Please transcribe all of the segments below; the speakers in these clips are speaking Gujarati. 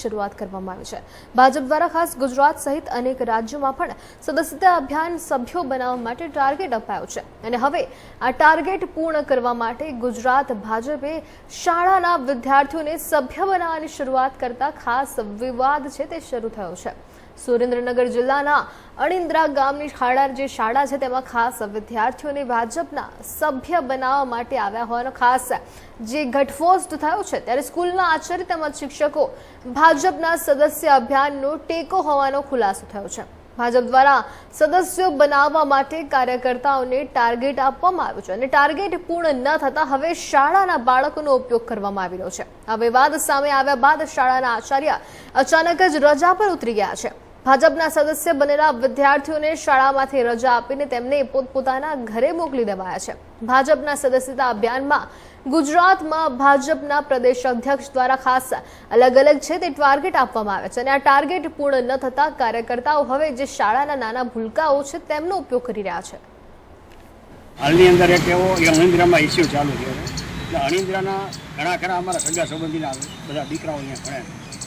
શરૂઆત કરવામાં આવી છે. ભાજપ દ્વારા ખાસ ગુજરાત સહિત અનેક રાજ્યોમાં પણ સદસ્યતા અભિયાન સભ્યો બનાવવા માટે ટાર્ગેટ અપાયો છે. અને હવે આ ટાર્ગેટ પૂર્ણ કરવા માટે ગુજરાત ભાજપે શાળાના વિદ્યાર્થીઓને સભ્ય બનાવવાની શરૂઆત કરતા ખાસ વિવાદ છે તે શરૂ થયો છે. સુરેન્દ્રનગર જિલ્લાના અણિન્દ્રા ગામની શાળા જે શાળા છે તેમાં ખાસ વિદ્યાર્થીઓને ભાજપના સભ્ય બનાવવા માટે આવ્યા હોવાનો ખાસ જે ઘટફોસ્ટ થયો છે ત્યારે સ્કૂલના આચાર્ય તેમજ શિક્ષકો ભાજપના સદસ્ય અભિયાનનો ટેકો હોવાનો ખુલાસો થયો છે. ભાજપ દ્વારા સદસ્યો બનાવવા માટે કાર્યકર્તાઓને ટાર્ગેટ આપવામાં આવ્યું છે અને ટાર્ગેટ પૂર્ણ ન થતા હવે શાળાના બાળકોનો ઉપયોગ કરવામાં આવી રહ્યો છે. આ વિવાદ સામે આવ્યા બાદ શાળાના આચાર્ય અચાનક જ રજા પર ઉતરી ગયા છે. ભાજપના સદસ્ય બનેલા વિદ્યાર્થીઓને શાળામાંથી રજા આપીને તેમને પોતપોતાના ઘરે મોકલી દેવાયા છે. ભાજપના સદસ્યતા અભિયાનમાં ગુજરાતમાં ભાજપના પ્રદેશ અધ્યક્ષ દ્વારા ખાસ અલગ અલગ છે તે ટાર્ગેટ આપવામાં આવે છે અને આ ટાર્ગેટ પૂર્ણ ન થતા કાર્યકર્તાઓ હવે જે શાળાના નાના ભૂલકાઓ છે તેમનો ઉપયોગ કરી રહ્યા છે. હાલની અંદર એક એવો અણિંદ્રામાં ઇસ્યુ ચાલુ છે. એટલે અણિંદ્રાના ઘણા ખરા અમારા સગા સંબંધીના બધા દીકરાઓ અહીંયા ભણે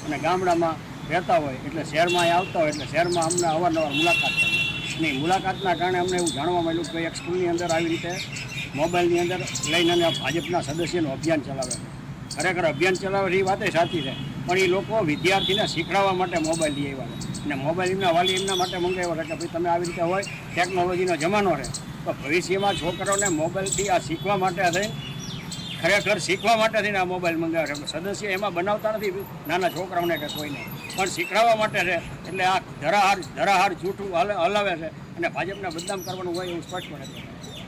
અને ગામડામાં રહેતા હોય, એટલે શહેરમાં આવતા હોય, એટલે શહેરમાં અમને અવારનવાર મુલાકાત થાય. અને મુલાકાતના કારણે અમને એવું જાણવા મળ્યું કે એક સ્કૂલની અંદર આવી રીતે મોબાઈલની અંદર લઈને અને ભાજપના સદસ્યનું અભિયાન ચલાવે છે. ખરેખર અભિયાન ચલાવે એ વાતે સાચી છે. પણ એ લોકો વિદ્યાર્થીને શીખડાવવા માટે મોબાઈલ લઈ આવ્યા છે. અને મોબાઈલ એમના વાલી એમના માટે મંગાવ્યો છે કે ભાઈ તમે આવી રીતે હોય, ટેકનોલોજીનો જમાનો રહે. તો ભવિષ્યમાં છોકરાઓને મોબાઈલથી આ શીખવા માટે થઈને ખરેખર શીખવા માટે થઈને આ મોબાઈલ મંગાવે છે સદસ્ય એમાં બનાવતા નથી. નાના છોકરાઓને કે કોઈને. પણ શીખડાવવા માટે છે. એટલે આ ધરાહાર ધરાહાર જૂઠું હલ- હલાવે છે. અને ભાજપને બદનામ કરવાનું હોય એવું સ્પષ્ટપણે છે.